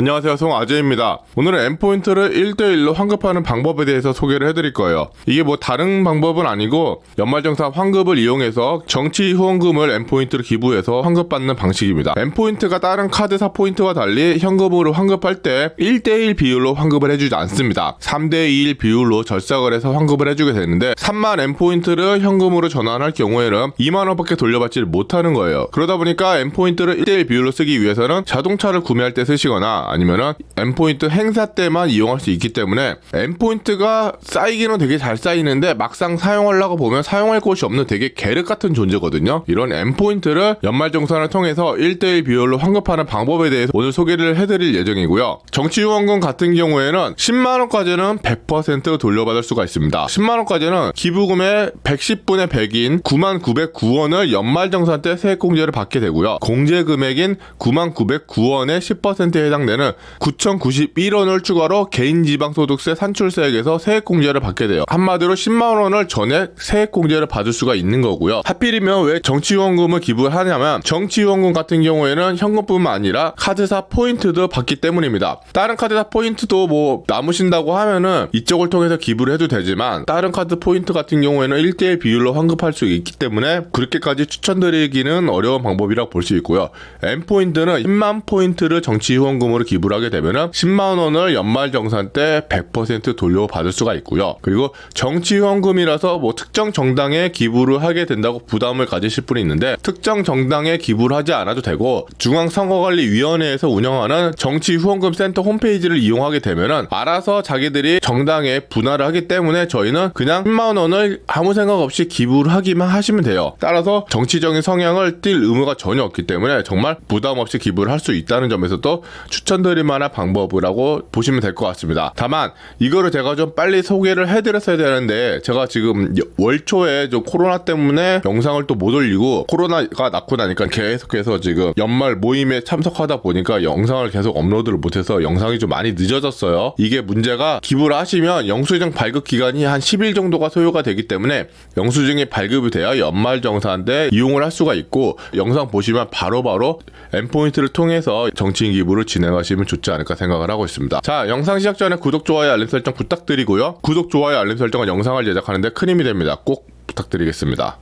안녕하세요. 송아재입니다. 오늘은 N포인트를 1대1로 환급하는 방법에 대해서 소개를 해드릴 거예요. 이게 뭐 다른 방법은 아니고 연말정산 환급을 이용해서 정치 후원금을 N포인트로 기부해서 환급받는 방식입니다. N포인트가 다른 카드사 포인트와 달리 현금으로 환급할 때 1대1 비율로 환급을 해주지 않습니다. 3대2 비율로 절삭을 해서 환급을 해주게 되는데 3만 N포인트를 현금으로 전환할 경우에는 2만원밖에 돌려받지 못하는 거예요. 그러다 보니까 N포인트를 1대1 비율로 쓰기 위해서는 자동차를 구매할 때 쓰시거나 아니면은 N포인트 행사 때만 이용할 수 있기 때문에 N포인트가 쌓이기는 되게 잘 쌓이는데 막상 사용하려고 보면 사용할 곳이 없는 되게 계륵 같은 존재거든요. 이런 N포인트를 연말정산을 통해서 1대1 비율로 환급하는 방법에 대해서 오늘 소개를 해드릴 예정이고요. 정치후원금 같은 경우에는 10만원까지는 100% 돌려받을 수가 있습니다. 10만원까지는 기부금의 110분의 100인 9만 909원을 연말정산 때 세액공제를 받게 되고요. 공제 금액인 9만 909원의 10%에 해당되는 9,091원을 추가로 개인 지방소득세 산출세액에서 세액공제를 받게 돼요. 한마디로 10만 원을 전액 세액공제를 받을 수가 있는 거고요. 하필이면 왜 정치후원금을 기부를 하냐면 정치후원금 같은 경우에는 현금뿐만 아니라 카드사 포인트도 받기 때문입니다. 다른 카드사 포인트도 뭐 남으신다고 하면은 이쪽을 통해서 기부를 해도 되지만 다른 카드 포인트 같은 경우에는 1대1 비율로 환급할 수 있기 때문에 그렇게까지 추천드리기는 어려운 방법이라고 볼 수 있고요. N포인트는 10만 포인트를 정치후원금으로 기부를 하게 되면은 10만 원을 연말 정산 때 100% 돌려받을 수가 있고요. 그리고 정치 후원금이라서 뭐 특정 정당에 기부를 하게 된다고 부담을 가지실 분이 있는데 특정 정당에 기부를 하지 않아도 되고 중앙 선거관리위원회에서 운영하는 정치 후원금 센터 홈페이지를 이용하게 되면은 알아서 자기들이 정당에 분할을 하기 때문에 저희는 그냥 10만 원을 아무 생각 없이 기부를 하기만 하시면 돼요. 따라서 정치적인 성향을 띌 의무가 전혀 없기 때문에 정말 부담 없이 기부를 할 수 있다는 점에서도 추천 드릴 만한 방법이라고 보시면 될 것 같습니다. 다만 이거를 제가 좀 빨리 소개를 해드렸어야 되는데 제가 지금 월초에 좀 코로나 때문에 영상을 또 못 올리고 코로나가 났고 나니까 계속해서 지금 연말 모임에 참석하다 보니까 영상을 계속 업로드를 못해서 영상이 좀 많이 늦어졌어요. 이게 문제가 기부를 하시면 영수증 발급 기간이 한 10일 정도가 소요가 되기 때문에 영수증이 발급이 돼야 연말 정산 때 이용을 할 수가 있고 영상 보시면 바로바로 N포인트를 통해서 정치인 기부를 진행 하시면 좋지 않을까 생각을 하고 있습니다. 자, 영상 시작 전에 구독, 좋아요, 알림 설정 부탁드리고요. 구독, 좋아요, 알림 설정은 영상을 제작하는데 큰 힘이 됩니다. 꼭 부탁드리겠습니다.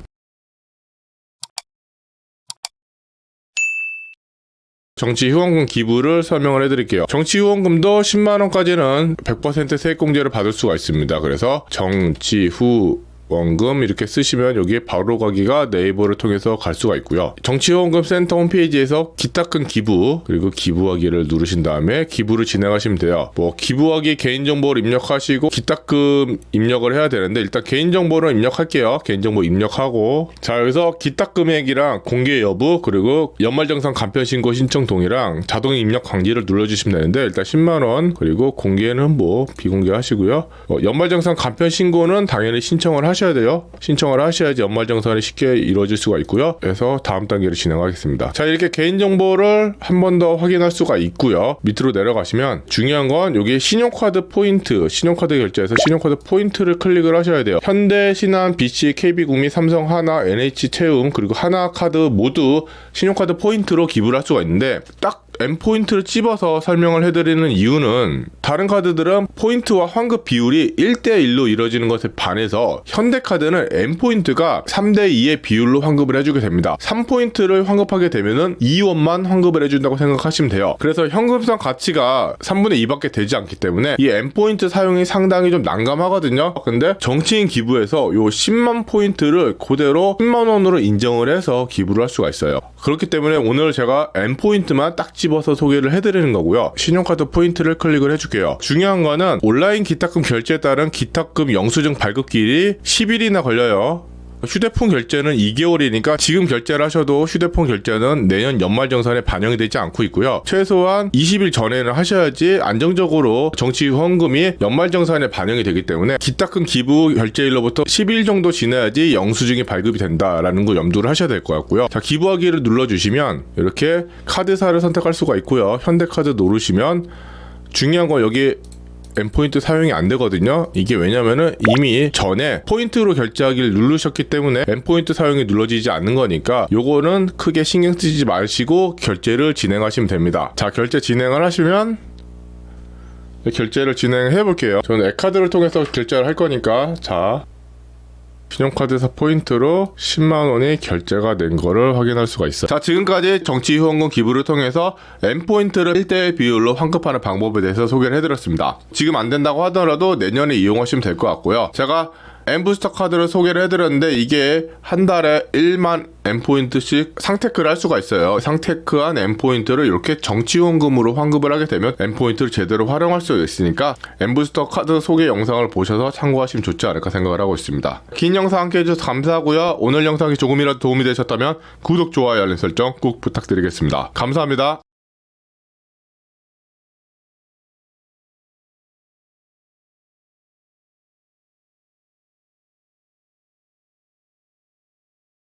정치 후원금 기부를 설명을 해드릴게요. 정치 후원금도 10만 원까지는 100% 세액공제를 받을 수가 있습니다. 그래서 정치 후 원금 이렇게 쓰시면 여기에 바로 가기가 네이버를 통해서 갈 수가 있고요. 정치후원금 센터 홈페이지에서 기타 큰 기부 그리고 기부하기를 누르신 다음에 기부를 진행하시면 돼요. 뭐 기부하기 개인정보를 입력하시고 기타금 입력을 해야 되는데 일단 개인정보를 입력할게요. 개인정보 입력하고 자 여기서 기타 금액이랑 공개 여부 그리고 연말정산 간편신고 신청 동의랑 자동 입력 관리를 눌러주시면 되는데 일단 10만 원 그리고 공개는 뭐 비공개 하시고요. 어, 연말정산 간편신고는 당연히 신청을 하시 하셔야 돼요. 신청을 하셔야지 연말정산이 쉽게 이루어질 수가 있고요. 그래서 다음 단계를 진행하겠습니다. 자, 이렇게 개인정보를 한 번 더 확인할 수가 있고요. 밑으로 내려가시면 중요한 건 여기 신용카드 포인트, 신용카드 결제에서 신용카드 포인트를 클릭을 하셔야 돼요. 현대, 신한, BC, KB국민, 삼성, 하나, NH 채움, 그리고 하나카드 모두 신용카드 포인트로 기부를 할 수가 있는데 딱 N포인트를 찝어서 설명을 해드리는 이유는 다른 카드들은 포인트와 환급 비율이 1대1로 이루어지는 것에 반해서 현대 카드는 N포인트가 3대2의 비율로 환급을 해주게 됩니다. 3포인트를 환급하게 되면은 2원만 환급을 해준다고 생각하시면 돼요. 그래서 현금성 가치가 3분의 2밖에 되지 않기 때문에 이 N포인트 사용이 상당히 좀 난감하거든요. 근데 정치인 기부에서 요 10만 포인트를 그대로 10만 원으로 인정을 해서 기부를 할 수가 있어요. 그렇기 때문에 오늘 제가 N포인트만 딱 집어서 소개를 해드리는 거고요. 신용카드 포인트를 클릭을 해줄게요. 중요한 거는 온라인 기타금 결제에 따른 기타금 영수증 발급길이 10일이나 걸려요. 휴대폰 결제는 2개월이니까 지금 결제를 하셔도 휴대폰 결제는 내년 연말 정산에 반영이 되지 않고 있고요. 최소한 20일 전에는 하셔야지 안정적으로 정치 후원금이 연말 정산에 반영이 되기 때문에 기타큰 기부 결제일로부터 10일 정도 지나야지 영수증이 발급이 된다라는 거 염두를 하셔야 될 것 같고요. 자, 기부하기를 눌러주시면 이렇게 카드사를 선택할 수가 있고요. 현대카드 누르시면 중요한 건 여기 M포인트 사용이 안 되거든요. 이게 왜냐면은 이미 전에 포인트로 결제하기를 누르셨기 때문에 M포인트 사용이 눌러지지 않는 거니까 요거는 크게 신경 쓰지 마시고 결제를 진행하시면 됩니다. 자, 결제 진행을 하시면 결제를 진행해 볼게요. 저는 액카드를 통해서 결제를 할 거니까 자 신용카드에서 포인트로 10만 원이 결제가 된 거를 확인할 수가 있어요. 자, 지금까지 정치 후원금 기부를 통해서 M 포인트를 1대1 비율로 환급하는 방법에 대해서 소개를 해드렸습니다. 지금 안 된다고 하더라도 내년에 이용하시면 될 것 같고요. 제가 M 부스터 카드를 소개를 해드렸는데 이게 한 달에 1만 M 포인트씩 상테크를 할 수가 있어요. 상테크한 M 포인트를 이렇게 정치 후원금으로 환급을 하게 되면 M 포인트를 제대로 활용할 수 있으니까 M 부스터 카드 소개 영상을 보셔서 참고하시면 좋지 않을까 생각을 하고 있습니다. 긴 영상 함께 해주셔서 감사하고요. 오늘 영상이 조금이라도 도움이 되셨다면 구독, 좋아요, 알림 설정 꼭 부탁드리겠습니다. 감사합니다.